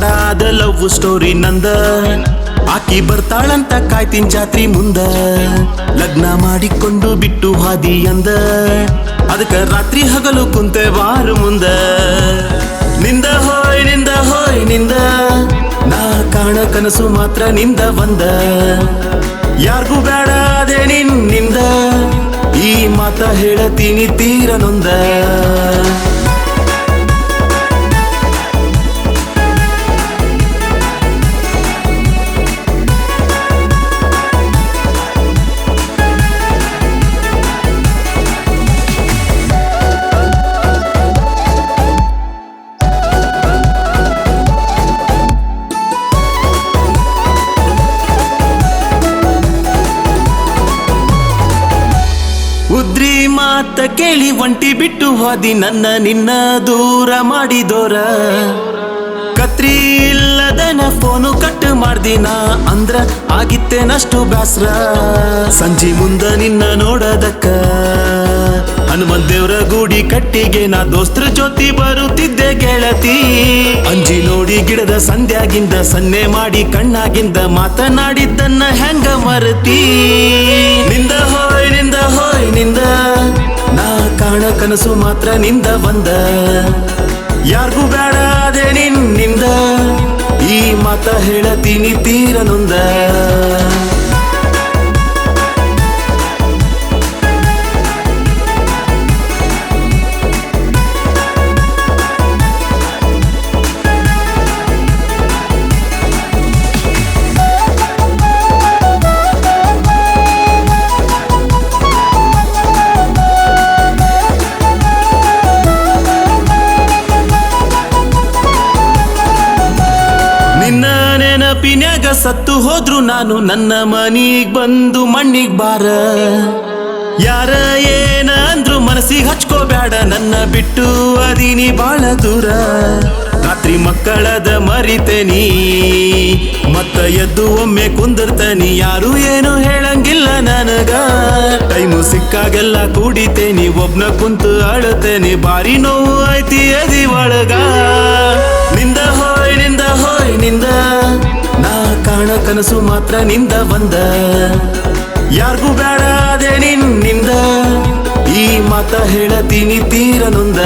ಲಪಡಾದ love story ನಂದ. ಆಕಿ ಬರ್ತಾಳಂತ ಕಾಯ್ತಿನ್ ಜಾತ್ರಿ ಮುಂದ. ಲಗ್ನ ಮಾಡಿಕೊಂಡು ಬಿಟ್ಟು ಹಾದಿ ಅಂದ. ಅದಕ್ಕ ರಾತ್ರಿ ಹಗಲು ಕುಂತೆ ವಾರು ಮುಂದ. ನಿಂದ ಹೋಯ್ನಿಂದ ಹೋಯ್, ನಿಂದ. ನಾ ಕಾಣ ಕನಸು ಮಾತ್ರ ನಿಂದ ಬಂದ. ಯಾರಿಗೂ ಬೇಡ ಅದೇ ನಿನ್ನಿಂದ. ಈ ಮಾತ ಹೇಳತೀನಿ ತೀರ ನೊಂದ. ಉದ್ರಿ ಮಾತ ಕೇಳಿ ಒಂಟಿ ಬಿಟ್ಟು ಹೋದಿ ನನ್ನ ನಿನ್ನ ದೂರ ಮಾಡಿದೋರ. ಕತ್ರಿ ಇಲ್ಲದನ ಫೋನು ಕಟ್ ಮಾಡ್ದಿನ? ಅಂದ್ರ ಆಗಿತ್ತೇನಷ್ಟು ಬ್ಯಾಸ್ರ? ಸಂಜೆ ಮುಂದ ನಿನ್ನ ನೋಡದಕ್ಕ. ಹನುಮಂತ ದೇವ್ರ ಗೂಡಿ ಕಟ್ಟಿಗೆ ನಾ ದೋಸ್ತ್ರ ಜೊತೆ ಬರುತ್ತಿದ್ದೆ ಗೆಳತಿ. ಅಂಜಿ ನೋಡಿ ಗಿಡದ ಸಂಧ್ಯಾಗಿಂದ, ಸನ್ನೆ ಮಾಡಿ ಕಣ್ಣಾಗಿಂದ ಮಾತನಾಡಿದ್ದನ್ನ ಹೆಂಗ ಮರತಿ? ನಿಂದ ಹೋಯ್ನಿಂದ ಹೋಯ್, ನಿಂದ. ನಾ ಕಾಣ ಕನಸು ಮಾತ್ರ ನಿಂದ ಬಂದ. ಯಾರಿಗೂ ಬೇಡ ಅದೇ ನಿನ್ನಿಂದ ಮಾತ ಹೇಳತೀನಿ ತೀರ ನೆನಪಿನ್ಯಾಗ ಸತ್ತು ಹೋದ್ರು ನಾನು, ನನ್ನ ಮನಿಗ್ ಬಂದು ಮಣ್ಣಿಗ್ ಬಾರ. ಯಾರ ಏನ ಅಂದ್ರು ಮನಸ್ಸಿಗೆ ಹಚ್ಕೋಬೇಡ ನನ್ನ ಬಿಟ್ಟು ಅದೀನಿ ಬಾಳ ದೂರ. ರಾತ್ರಿ ಮಕ್ಕಳದ ಮರಿತೇನಿ ಮತ್ತ ಎದ್ದು ಒಮ್ಮೆ ಕುಂದಿರ್ತೇನಿ ಯಾರು ಏನು ಹೇಳಂಗಿಲ್ಲ ನನಗ. ಟೈಮು ಸಿಕ್ಕಾಗೆಲ್ಲ ಕೂಡಿತೇನಿ ಒಬ್ನ ಕುಂತು ಅಳತೇನಿ ಬಾರಿ ನೋವು ಐತಿ ಅದಿ ಒಳಗ. ನಿಂದ ಹೋಯ್ನಿಂದ ಹೋಯ್, ನಿಂದ ಕಾಣ ಕನಸು ಮಾತ್ರ ನಿಂದ ಬಂದ. ಯಾರಿಗೂ ಬೇಡ ಅದೇ ನಿನ್ನಿಂದ. ಈ ಮಾತ ಹೇಳತೀನಿ ತೀರ ನೊಂದ.